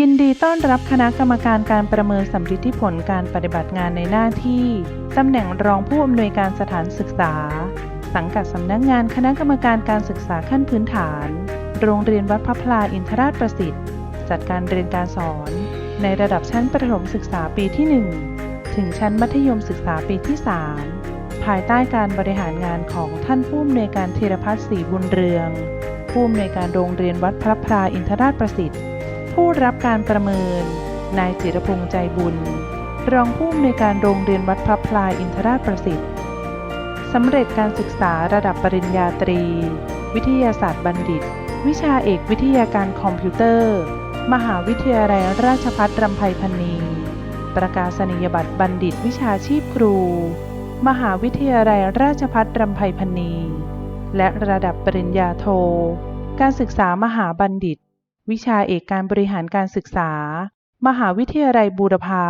ยินดีต้อนรับคณะกรรมการการประเมินสำลิดที่ผลการปฏิบัติงานในหน้าที่ ตำแหน่งรองผู้อำนวยการสถานศึกษา สังกัดสำนักงานคณะกรรมการการศึกษาขั้นพื้นฐาน โรงเรียนวัดพระพลาอินทราชประสิทธิ์ จัดการเรียนการสอน ในระดับชั้นประถมศึกษาปีที่ 1 ถึงชั้นมัธยมศึกษาปีที่ 3 ภายใต้การบริหารงานของท่านผู้อำนวยการธีรพัฒน์ศรีบุญเรือง ผู้อำนวยการโรงเรียนวัดพระพลาอินทราชประสิทธิ์ ผู้รับการประเมิน นายจิรพงษ์ใจบุญ รองผู้อำนวยการโรงเรียนวัดพระพลายอินทราชประสิทธิ์สำเร็จการศึกษาระดับปริญญาตรี วิทยาศาสตร์บัณฑิต วิชาเอกวิทยาการคอมพิวเตอร์ มหาวิทยาลัยราชภัฏรำไพพรรณี ประกาศนียบัตรบัณฑิตวิชาชีพครู มหาวิทยาลัยราชภัฏรำไพพรรณี และระดับปริญญาโท การศึกษามหาบัณฑิต วิชาเอกการบริหารการศึกษา มหาวิทยาลัยบูรพา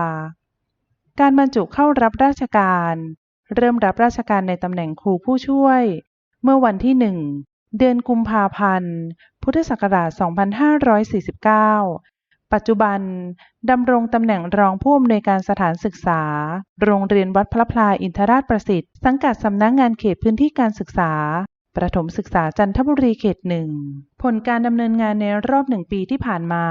การบรรจุเข้ารับราชการ เริ่มรับราชการในตำแหน่งครูผู้ช่วย เมื่อวันที่1เดือนกุมภาพันธ์ พุทธศักราช 2549 ปัจจุบันดำรงตำแหน่งรองผู้อำนวยการสถานศึกษา โรงเรียนวัดพระพลาอินทราชประสิทธิ์ สังกัดสำนักงงานเขตพื้นที่การศึกษา ประถมศึกษาจันทบุรีเขตหนึ่ง ผลการดำเนินงานในรอบหนึ่งปีที่ผ่านมา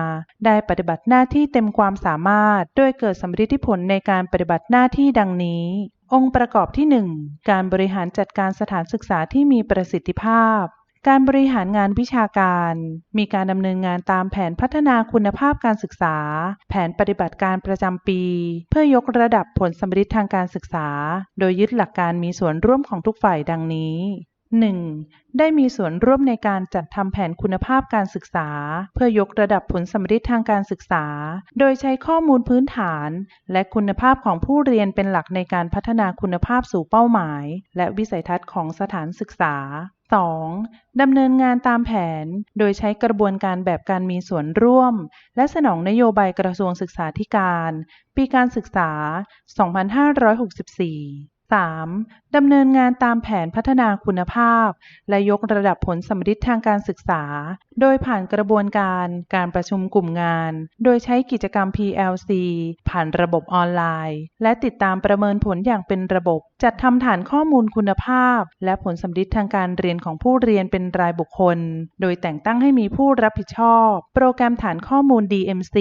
ได้ปฏิบัติหน้าที่เต็มความสามารถ โดยเกิดสำฤทธิผลในการปฏิบัติหน้าที่ดังนี้ องค์ประกอบที่ 1 การบริหารจัดการสถานศึกษาที่มีประสิทธิภาพ การบริหารงานวิชาการ มีการดำเนินงานตามแผนพัฒนาคุณภาพการศึกษา แผนปฏิบัติการประจำปี เพื่อยกระดับผลสำฤทธิ์ทางการศึกษา โดยยึดหลักการมีส่วนร่วมของทุกฝ่ายดังนี้ 1. ได้มีส่วนร่วมในการจัดทำแผนคุณภาพการศึกษา เพื่อยกระดับผลสำฤทธิ์ทางการศึกษา โดยใช้ข้อมูลพื้นฐาน และคุณภาพของผู้เรียนเป็นหลักในการพัฒนาคุณภาพสู่เป้าหมาย และวิสัยทัศน์ของสถานศึกษา 2. ดำเนินงานตามแผน โดยใช้กระบวนการแบบการมีส่วนร่วม และสนองนโยบายกระทรวงศึกษาธิการ ปีการศึกษา 2564 3. ดำเนินงานตามแผนพัฒนาคุณภาพ และยกระดับผลสำฤทธิ์ทางการศึกษาโดยผ่านกระบวนการการประชุมกลุ่มงาน โดยใช้กิจกรรม PLC ผ่านระบบออนไลน์ และติดตามประเมินผลอย่างเป็นระบบ จัดทำฐานข้อมูลคุณภาพ และผลสำฤทธิ์ทางการเรียนของผู้เรียนเป็นรายบุคคล โดยแต่งตั้งให้มีผู้รับผิดชอบ โปรแกรมฐานข้อมูล DMC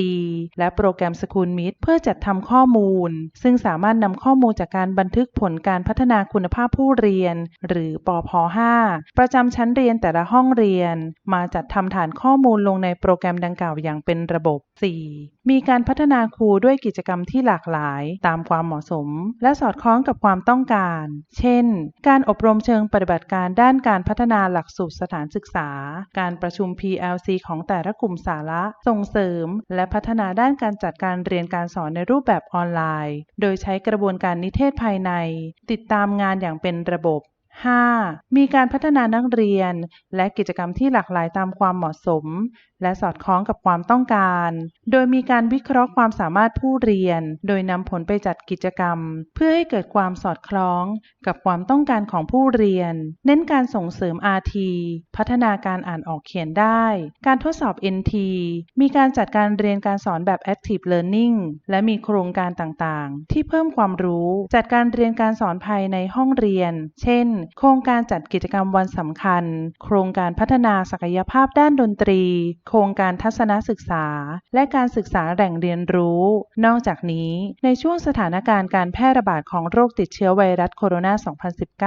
และโปรแกรม School Meet เพื่อจัดทำข้อมูล ซึ่งสามารถนำข้อมูลจากการบันทึกผลการพัฒนาคุณภาพผู้เรียน หรือปพ5ประจำชั้นเรียนแต่ละห้องเรียน มาจัดทำำฐานข้อมูลลงในโปรแกรมดังกล่าวอย่างเป็นระบบ 4. มีการพัฒนาครูด้วยกิจกรรมที่หลากหลายตามความเหมาะสม และสอดคล้องกับความต้องการ เช่น การอบรมเชิงปฏิบัติการด้านการพัฒนาหลักสูตรสถานศึกษา การประชุม PLC ของแต่ละกลุ่มสาระส่งเสริม และพัฒนาด้านการจัดการเรียนการสอนในรูปแบบออนไลน์ โดยใช้กระบวนการนิเทศภายใน ติดตามงานอย่างเป็นระบบ 5. มีการพัฒนานักเรียน และกิจกรรมที่หลากหลายตามความเหมาะสม และสอดคล้องกับความต้องการ โดยมีการวิเคราะห์ความสามารถผู้เรียน โดยนำผลไปจัดกิจกรรม เพื่อให้เกิดความสอดคล้องกับความต้องการของผู้เรียน เน้นการส่งเสริม RT พัฒนาการอ่านออกเขียนได้ การทดสอบ NT มีการจัดการเรียนการสอนแบบ Active Learning และมีโครงการต่างๆ ที่เพิ่มความรู้ จัดการเรียนการสอนภายในห้องเรียน เช่นโครงการจัดกิจกรรมวันสำคัญ โครงการพัฒนาศักยภาพด้านดนตรี โครงการทัศนศึกษา และการศึกษาแหล่งเรียนรู้ นอกจากนี้ ในช่วงสถานการณ์การแพร่ระบาดของโรคติดเชื้อไวรัสโคโรน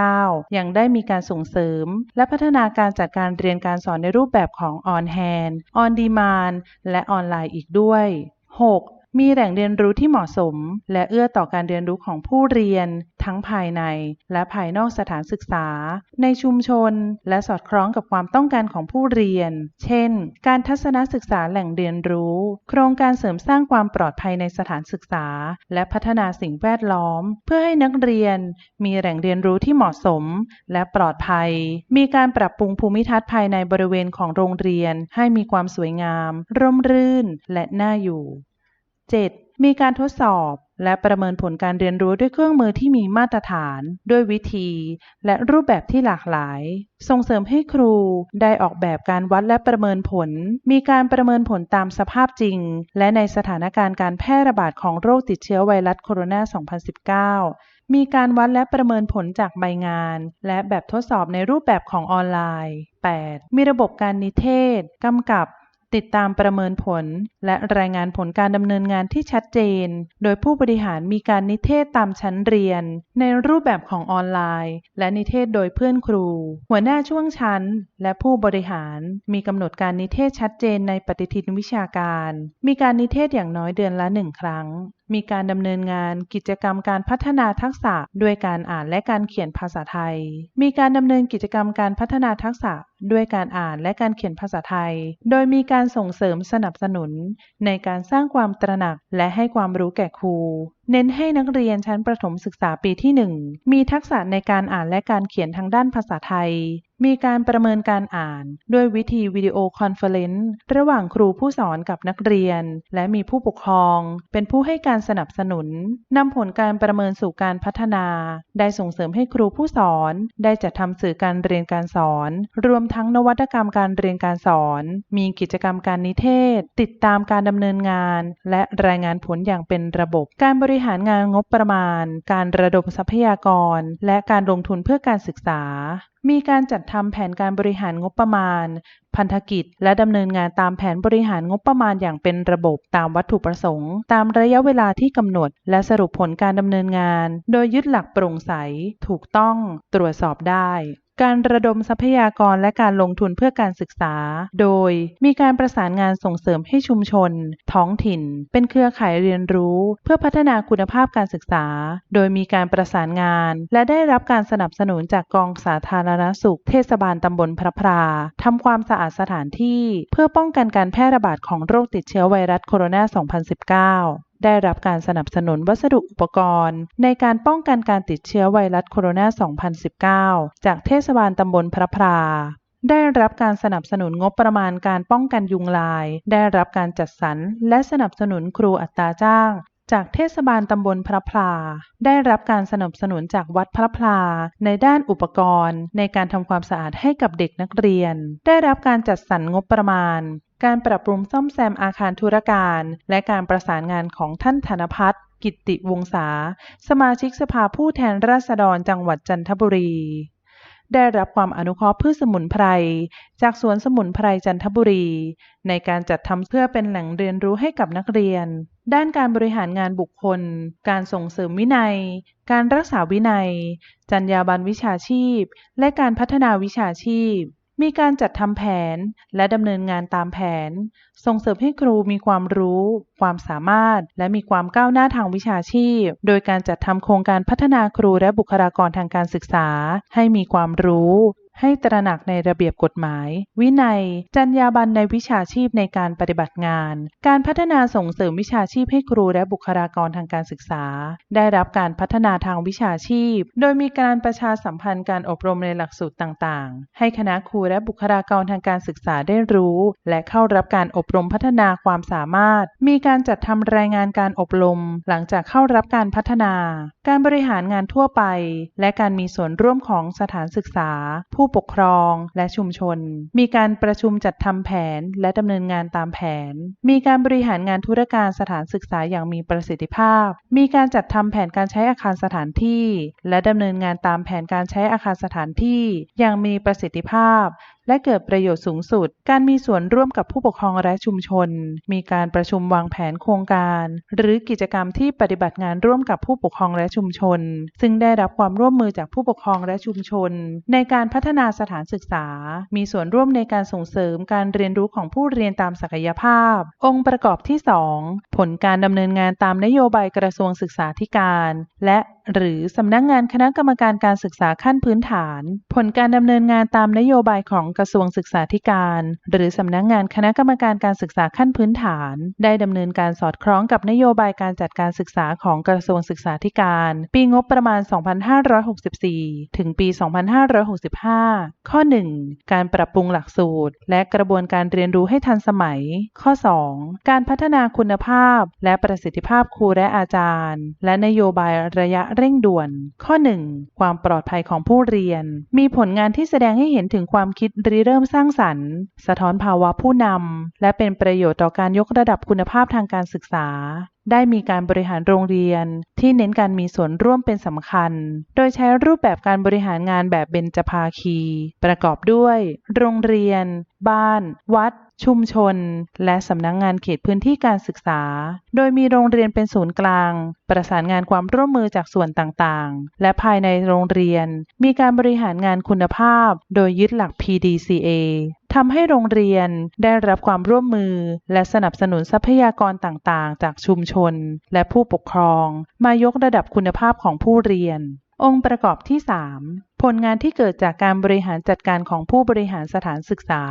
า 2019 ยังได้มีการส่งเสริม และพัฒนาการจัดการเรียนการสอนในรูปแบบของ On Hand On Demand และออนไลน์อีกด้วย 6. มีแหล่งเรียนรู้ที่เหมาะสม และเอื้อต่อการเรียนรู้ของผู้เรียน ทั้งภายในและภายนอกสถานศึกษา ในชุมชน และสอดคล้องกับความต้องการของผู้เรียน เช่น การทัศนศึกษาแหล่งเรียนรู้ โครงการเสริมสร้างความปลอดภัยในสถานศึกษา และพัฒนาสิ่งแวดล้อม เพื่อให้นักเรียน มีแหล่งเรียนรู้ที่เหมาะสม และปลอดภัย มีการปรับปรุงภูมิทัศน์ภายในบริเวณของโรงเรียน ให้มีความสวยงาม ร่มรื่น และน่าอยู่ 7. มีการทดสอบและประเมินผลการเรียนรู้ด้วยเครื่องมือที่มีมาตรฐาน ด้วยวิธี และรูปแบบที่หลากหลาย ส่งเสริมให้ครูได้ออกแบบการวัดและประเมินผล มีการประเมินผลตามสภาพจริง และในสถานการณ์การแพร่ระบาดของโรคติดเชื้อไวรัสโคโรนา 2019มีการวัดและประเมินผลจากใบงาน และแบบทดสอบในรูปแบบของออนไลน์ 8. มีระบบการนิเทศ กำกับ ติดตามประเมินผล และรายงานผลการดำเนินงานที่ชัดเจน โดยผู้บริหารมีการนิเทศตามชั้นเรียน ในรูปแบบของออนไลน์ และนิเทศโดยเพื่อนครู หัวหน้าช่วงชั้น และผู้บริหารมีกำหนดการนิเทศชัดเจนในปฏิทินวิชาการ มีการนิเทศอย่างน้อยเดือนละหนึ่งครั้งมีการดำเนินงานกิจกรรมการพัฒนาทักษะด้วยการอ่านและการเขียนภาษาไทย มีการดำเนินกิจกรรมการพัฒนาทักษะด้วยการอ่านและการเขียนภาษาไทย โดยมีการส่งเสริมสนับสนุน ในการสร้างความตระหนักและให้ความรู้แก่ครู เน้นให้นักเรียนชั้นประถมศึกษาปีที่ 1 มีทักษะในการอ่านและการเขียนทางด้านภาษาไทย มีการประเมินการอ่านด้วยวิธีวิดีโอคอนเฟอเรนซ์ระหว่างครูผู้สอนกับนักเรียน และมีผู้ปกครอง เป็นผู้ให้การสนับสนุนนำผลการประเมินสู่การพัฒนา ได้ส่งเสริมให้ครูผู้สอน ได้จัดทำสื่อการเรียนการสอน รวมทั้งนวัตกรรมการเรียนการสอน มีกิจกรรมการนิเทศ ติดตามการดำเนินงาน และรายงานผลอย่างเป็นระบบ การบริหารงานงบประมาณ การระดมทรัพยากร และการลงทุนเพื่อการศึกษา มีการจัดทำแผนการบริหารงบประมาณ พันธกิจ และดำเนินงานตามแผนบริหารงบประมาณอย่างเป็นระบบตามวัตถุประสงค์ ตามระยะเวลาที่กำหนด และสรุปผลการดำเนินงาน โดยยึดหลักโปร่งใส ถูกต้อง ตรวจสอบได้ การระดมทรัพยากรและการลงทุนเพื่อการศึกษา โดยมีการประสานงานส่งเสริมให้ชุมชน ท้องถิ่น เป็นเครือข่ายเรียนรู้ เพื่อพัฒนาคุณภาพการศึกษา โดยมีการประสานงาน และได้รับการสนับสนุนจากกองสาธารณสุข เทศบาลตำบลพระพราทำความสะอาดสถานที่ เพื่อป้องกันการแพร่ระบาดของโรคติดเชื้อไวรัสโคโรนา 2019 ได้รับการสนับสนุนวัสดุอุปกรณ์ ในการป้องกันการติดเชื้อไวรัสโคโรนา 2019 จากเทศบาลตำบลพระพราได้รับการสนับสนุนงบประมาณการป้องกันยุงลาย ได้รับการจัดสรรและสนับสนุนครูอัตราจ้าง จากเทศบาลตำบลพระพลา ได้รับการสนับสนุนจากวัดพระพลา ในด้านอุปกรณ์ ในการทำความสะอาดให้กับเด็กนักเรียน ได้รับการจัดสรรงบประมาณ การปรับปรุงซ่อมแซมอาคารธุรการ และการประสานงานของท่านธนพัฒน์กิตติวงศาสมาชิกสภาผู้แทนราษฎรจังหวัดจันทบุรี ได้รับความอนุเคราะห์พืชสมุนไพร จากสวนสมุนไพรจันทบุรี ในการจัดทำเพื่อเป็นแหล่งเรียนรู้ให้กับนักเรียน ด้านการบริหารงานบุคคล การส่งเสริมวินัย การรักษาวินัย จรรยาบรรณวิชาชีพ และการพัฒนาวิชาชีพ มีการจัดทำแผนและดำเนินงานตามแผน ส่งเสริมให้ครูมีความรู้ ความสามารถ และมีความก้าวหน้าทางวิชาชีพ โดยการจัดทำโครงการพัฒนาครูและบุคลากรทางการศึกษา ให้มีความรู้ ให้ตระหนักในระเบียบกฎหมาย วินัย จรรยาบรรณในวิชาชีพในการปฏิบัติงาน การพัฒนาส่งเสริมวิชาชีพให้ครูและบุคลากรทางการศึกษา ได้รับการพัฒนาทางวิชาชีพ โดยมีการประชาสัมพันธ์การอบรมในหลักสูตรต่างๆ ให้คณะครูและบุคลากรทางการศึกษาได้รู้ และเข้ารับการอบรมพัฒนาความสามารถ มีการจัดทำรายงานการอบรม หลังจากเข้ารับการพัฒนา การบริหารงานทั่วไป และการมีส่วนร่วมของสถานศึกษา ผูู้้ปกครองและชุมชน มีการประชุมจัดทำแผนและดำเนินงานตามแผน มีการบริหารงานธุรการสถานศึกษาอย่างมีประสิทธิภาพ มีการจัดทำแผนการใช้อาคารสถานที่ และดำเนินงานตามแผนการใช้อาคารสถานที่ อย่างมีประสิทธิภาพ และเกิดประโยชน์สูงสุด การมีส่วนร่วมกับผู้ปกครองและชุมชน มีการประชุมวางแผนโครงการ หรือกิจกรรมที่ปฏิบัติงานร่วมกับผู้ปกครองและชุมชน ซึ่งได้รับความร่วมมือจากผู้ปกครองและชุมชน ในการพัฒนาสถานศึกษา มีส่วนร่วมในการส่งเสริมการเรียนรู้ของผู้เรียนตามศักยภาพ องค์ประกอบที่ 2 ผลการดำเนินงานตามนโยบายกระทรวงศึกษาธิการ และ หรือสำนักงานคณะกรรมการการศึกษาขั้นพื้นฐาน ผลการดำเนินงานตามนโยบายของกระทรวงศึกษาธิการ หรือสำนักงานคณะกรรมการการศึกษาขั้นพื้นฐาน ได้ดำเนินการสอดคล้องกับนโยบายการจัดการศึกษาของกระทรวงศึกษาธิการ ปีงบประมาณ 2564 ถึงปี 2565 ข้อ 1 การปรับปรุงหลักสูตร และกระบวนการเรียนรู้ให้ทันสมัย ข้อ 2 การพัฒนาคุณภาพ และประสิทธิภาพครูและอาจารย์ และนโยบายระยะเร่งด่วน ข้อ 1 ความปลอดภัยของผู้เรียน มีผลงานที่แสดงให้เห็นถึงความคิดริเริ่มสร้างสรรค์ สะท้อนภาวะผู้นำ และเป็นประโยชน์ต่อการยกระดับคุณภาพทางการศึกษา ได้มีการบริหารโรงเรียน ที่เน้นการมีส่วนร่วมเป็นสำคัญ โดยใช้รูปแบบการบริหารงานแบบเบญจภาคี ประกอบด้วย โรงเรียน บ้าน วัด ชุมชน และสำนักงงานเขตพื้นที่การศึกษา โดยมีโรงเรียนเป็นศูนย์กลาง ประสานงานความร่วมมือจากส่วนต่างๆ และภายในโรงเรียน มีการบริหารงานคุณภาพ โดยยึดหลัก PDCA ทำให้โรงเรียนได้รับความร่วมมือ และสนับสนุนทรัพยากรต่างๆ จากชุมชน และผู้ปกครอง มายกระดับคุณภาพของผู้เรียน องค์ประกอบที่ 3 ผลงานที่เกิดจากการบริหารจัดการของผู้บริหารสถานศึกษา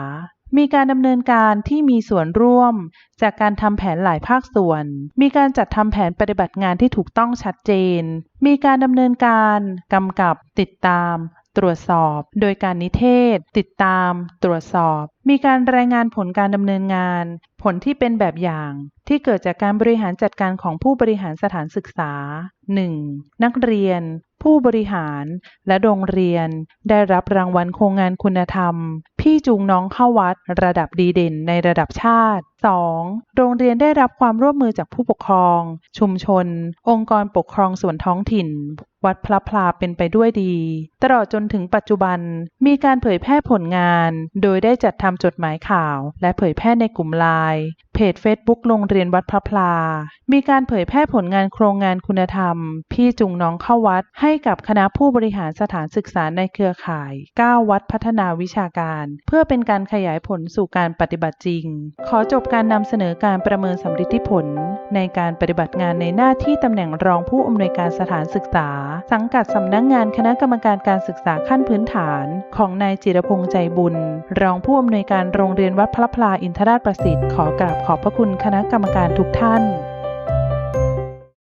มีการดำเนินการที่มีส่วนร่วม จากการทำแผนหลายภาคส่วน มีการจัดทำแผนปฏิบัติงานที่ถูกต้องชัดเจน มีการดำเนินการกำกับติดตาม ตรวจสอบ โดยการนิเทศ ติดตาม ตรวจสอบ มีการรายงานผลการดำเนินงาน ผลที่เป็นแบบอย่าง ที่เกิดจากการบริหารจัดการของผู้บริหารสถานศึกษา 1. นักเรียน ผู้บริหารและโรงเรียนได้รับรางวัลโครงงานคุณธรรม พี่จูงน้องเข้าวัดระดับดีเด่นในระดับชาติ 2. โรงเรียนได้รับความร่วมมือจากผู้ปกครอง ชุมชน องค์กรปกครองส่วนท้องถิ่น วัดพระพลาเป็นไปด้วยดี ตลอดจนถึงปัจจุบัน มีการเผยแพร่ผลงาน โดยได้จัดทำจดหมายข่าว และเผยแพร่ในกลุ่มไลน์เพจ Facebook โรงเรียนวัดพระพลา มีการเผยแพร่ผลงานโครงงานคุณธรรม พี่จุงน้องเข้าวัด ให้กับคณะผู้บริหารสถานศึกษาในเครือข่าย 9 วัดพัฒนาวิชาการ เพื่อเป็นการขยายผลสู่การปฏิบัติจริง ขอจบการนำเสนอการประเมินสำลิดผล ในการปฏิบัติงานในหน้าที่ตำแหน่งรองผู้อำนวยการสถานศึกษา สังกัดสำนักงงานคณะกรรมการการศึกษาขั้นพื้นฐานของนายจิรพงษ์ใจบุญ รองผู้อำนวยการโรงเรียนวัดพระพลาอินทราชประสิทธิ์ขอกราบขอบพระคุณคณะกรรมการทุกท่าน